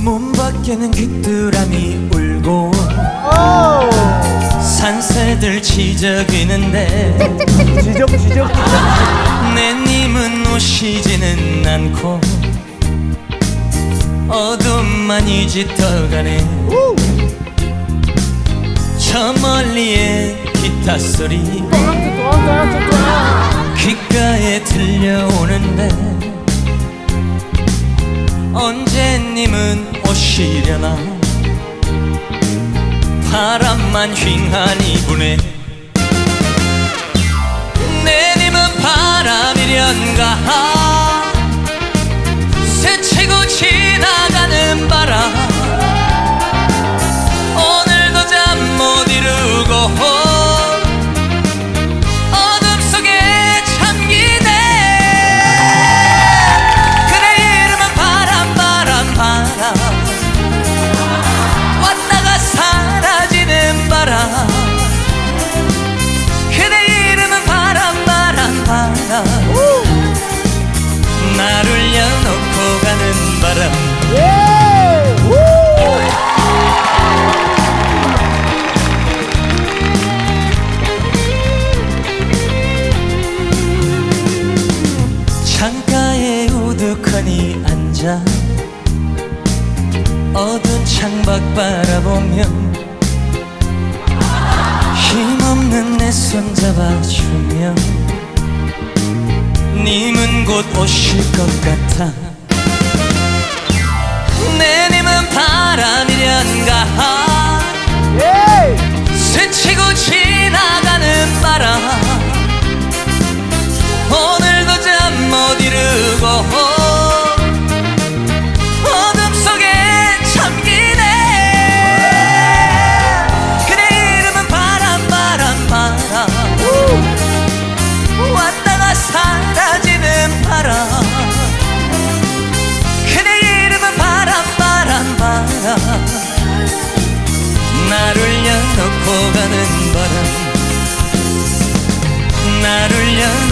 문 밖에는 귀뚜라미 울고 산새들 지저귀는데 지적 지적 내 님은 오시지는 않고 어둠만 이 짙어가네 저 멀리에 기타 소리. 귓가에 들려오는데 언제님은 오시려나? 바람만 휑하니 부네 내님은 바람이련가 앉아 어두운 창밖 바라보며 힘없는 내 손 잡아주며 님은 곧 오실 것 같아 여놓고 가는 바람. 나를 여